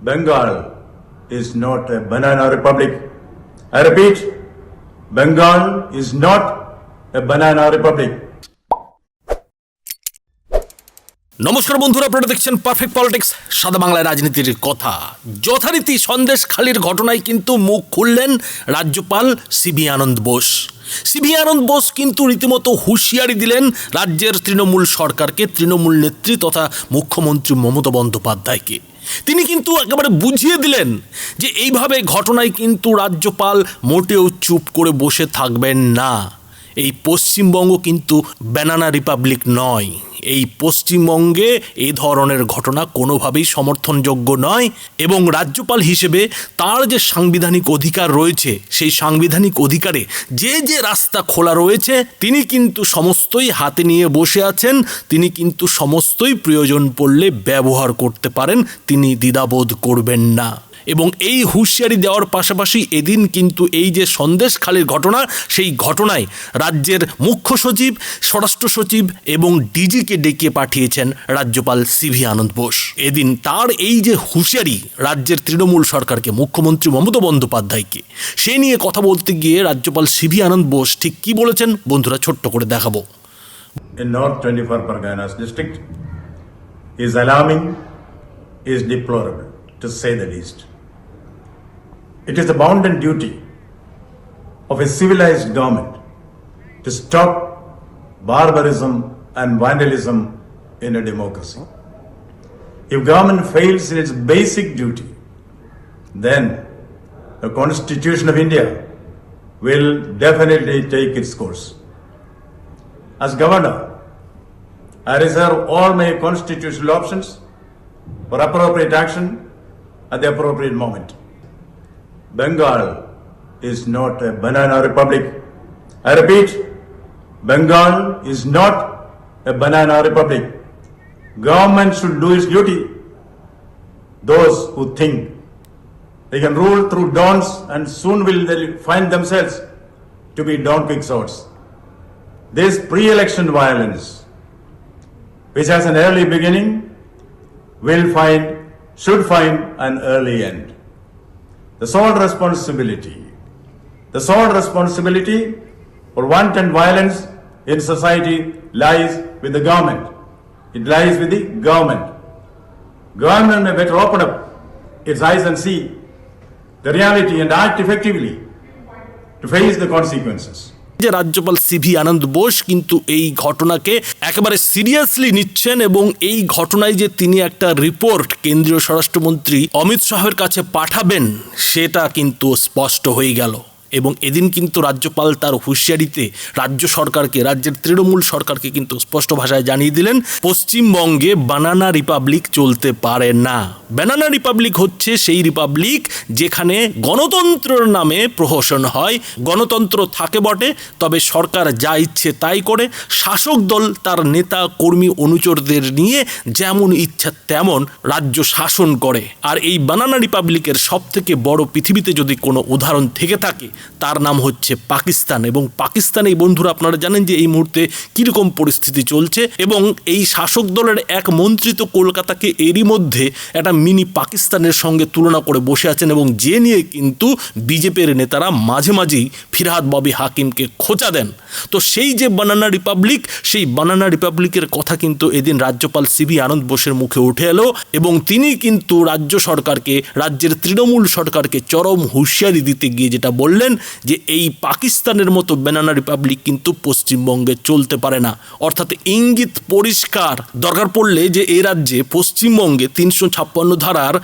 Bengal is not a banana republic. I repeat, Bengal is not a banana republic. নমস্কার বন্ধুরা আপনারা দেখছেন perfect politics সাদা বাংলায় রাজনীতির কথা যথারীতি সন্দেশখালির ঘটনায় কিন্তু মুখ খুললেন রাজ্যপাল C V Ananda Bose C V Ananda Bose কিন্তু রীতিমতো হুঁশিয়ারি দিলেন রাজ্যের তৃণমূল সরকারকে তৃণমূল নেত্রী তথা মুখ্যমন্ত্রী মমতা বন্দ্যোপাধ্যায়কে তিনি কিন্তু একেবারে বুঝিয়ে দিলেন যে এইভাবে ঘটনায় কিন্তু রাজ্যপাল মোটেও চুপ করে বসে থাকবেন না। এই পশ্চিমবঙ্গ কিন্তু ব্যানানা রিপাবলিক নয়। এই পশ্চিমবঙ্গে এই ধরনের ঘটনা কোনোভাবেই সমর্থনযোগ্য নয় এবং রাজ্যপাল হিসেবে তার যে সাংবিধানিক অধিকার রয়েছে, সেই সাংবিধানিক অধিকারে যে যে রাস্তা খোলা রয়েছে, তিনি কিন্তু সমস্তই হাতে নিয়ে বসে আছেন, তিনি কিন্তু সমস্তই প্রয়োজন পড়লে ব্যবহার করতে পারেন, তিনি দ্বিধাবোধ করবেন না। এবং এই হুঁশিয়ারি দেওয়ার পাশাপাশি এদিন কিন্তু এই যে সন্দেশখালির ঘটনা সেই ঘটনায় রাজ্যের মুখ্য সচিব স্বরাষ্ট্র সচিব এবং ডিজিকে ডেকে পাঠিয়েছেন রাজ্যপাল সিভি আনন্দ বোস। এদিন তার এই যে হুঁশিয়ারি রাজ্যের তৃণমূল সরকারকে মুখ্যমন্ত্রী মমতা বন্দ্যোপাধ্যায়কে সে নিয়ে কথা বলতে গিয়ে রাজ্যপাল সিভি আনন্দ বোস ঠিক কি বলেছেন বন্ধুরা ছোট্ট করে দেখাবো। In North 24 Parganas district is alarming, is deplorable, to say the least. It is the bounden duty of a civilized government to stop barbarism and vandalism in a democracy. If government fails in its basic duty, then the Constitution of India will definitely take its course. As governor, I reserve all my constitutional options for appropriate action at the appropriate moment. Bengal is not a banana republic. I repeat, Bengal is not a banana republic. Government should do its duty. Those who think they can rule through dawns and soon will they find themselves to be Don Quixotes. This pre-election violence, which has an early beginning, will find, should find an early end. The sole responsibility, the sole responsibility for wanton violence in society lies with the government. It lies with the government. Government may better open up its eyes and see the reality and act effectively to face the consequences. যে রাজ্যপাল CV আনন্দ বোস কিন্তু এই ঘটনাকে একেবারে seriously নিচ্ছেন এবং এই ঘটনায় যে তিনি একটা রিপোর্ট কেন্দ্রীয় স্বরাষ্ট্রমন্ত্রী অমিত শাহের কাছে পাঠাবেন, সেটা কিন্তু স্পষ্ট হয়ে গেল। এবং এদিন কিন্তু রাজ্যপাল তার হুঁশিয়ারিতে রাজ্য সরকারকে, রাজ্যের তৃণমূল সরকারকে কিন্তু স্পষ্ট ভাষায় জানিয়ে দিলেন, পশ্চিমবঙ্গে বানানা রিপাবলিক চলতে পারে না। বানানা রিপাবলিক হচ্ছে সেই রিপাবলিক যেখানে গণতন্ত্রের নামে প্রহসন হয়। গণতন্ত্র থাকে বটে, তবে সরকার যা ইচ্ছে তাই করে। শাসক দল তার নেতা, কর্মী, অনুচরদের নিয়ে যেমন ইচ্ছা তেমন রাজ্য শাসন করে। আর এই বানানা রিপাবলিকের সব থেকে বড় পৃথিবীতে যদি কোনো উদাহরণ থেকে থাকে তার নাম হচ্ছে পাকিস্তান। এবং পাকিস্তান বন্ধুরা আপনারা জানেন যে এই মুহূর্তে কীরকম পরিস্থিতি চলছে এবং এই শাসক দলের এক মন্ত্রী তো কলকাতাকে এরই মধ্যে একটা মিনি পাকিস্তানের সঙ্গে তুলনা করে বসে আছেন এবং যে নিয়ে কিন্তু বিজেপির নেতারা মাঝে মাঝেই ফিরহাদ ববি হাকিমকে খোঁচা দেন। তো সেই যে বানানা রিপাবলিক, সেই বানানা রিপাবলিকের কথা কিন্তু এদিন রাজ্যপাল সিবি আনন্দ বোসের মুখে উঠে এলো এবং তিনি কিন্তু রাজ্য সরকারকে, রাজ্যের তৃণমূল সরকারকে চরম হুঁশিয়ারি দিতে গিয়ে যেটা বললেন যে এই পাকিস্তানের মতো বেনানা রিপাবলিক কিন্তু পশ্চিমবঙ্গে চলতে পারে না। অর্থাৎ ইঙ্গিত পরিষ্কার। দরকার পড়লে যে এই রাজ্যে পশ্চিমবঙ্গে তিনশো ছাপ্পান্ন ধারার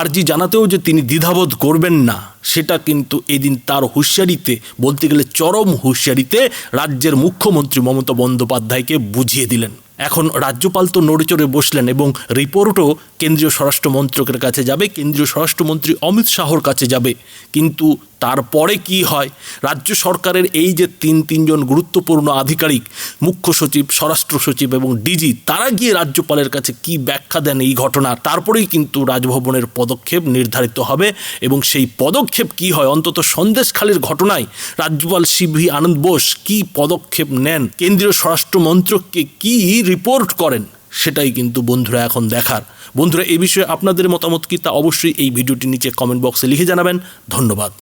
আর্জি জানাতেও যে তিনি দ্বিধাবোধ করবেন না, সেটা কিন্তু এদিন তার হুঁশিয়ারিতে, বলতে গেলে চরম হুঁশিয়ারিতে রাজ্যের মুখ্যমন্ত্রী মমতা বন্দ্যোপাধ্যায়কে বুঝিয়ে দিলেন। এখন রাজ্যপাল তো নড়েচড়ে বসলেন এবং রিপোর্টও কেন্দ্রীয় স্বরাষ্ট্র মন্ত্রকের কাছে যাবে, কেন্দ্রীয় স্বরাষ্ট্রমন্ত্রী অমিত শাহর কাছে যাবে। কিন্তু তারপরে কি হয়? রাজ্য সরকারের এই যে তিন, তিনজন গুরুত্বপূর্ণ আধিকারিক, মুখ্য সচিব, স্বরাষ্ট্র সচিব এবং ডিজি, তারা গিয়ে রাজ্যপালের কাছে কি ব্যাখ্যা দেন এই ঘটনা? তারপরেই কিন্তু রাজভবনের পদক্ষেপ নির্ধারিত হবে এবং সেই পদক্ষেপ কি হয়? অন্তত সন্দেশখালীর ঘটনায় রাজ্যপাল সিভি আনন্দ বোস কি পদক্ষেপ নেন? কেন্দ্রীয় স্বরাষ্ট্র মন্ত্রককে কি রিপোর্ট করেন, সেটাই কিন্তু বন্ধুরা এখন দেখার। বন্ধুরা, এ বিষয়ে আপনাদের মতামত কি তা অবশ্যই এই ভিডিওটি নিচে কমেন্ট বক্সে লিখে জানাবেন। ধন্যবাদ।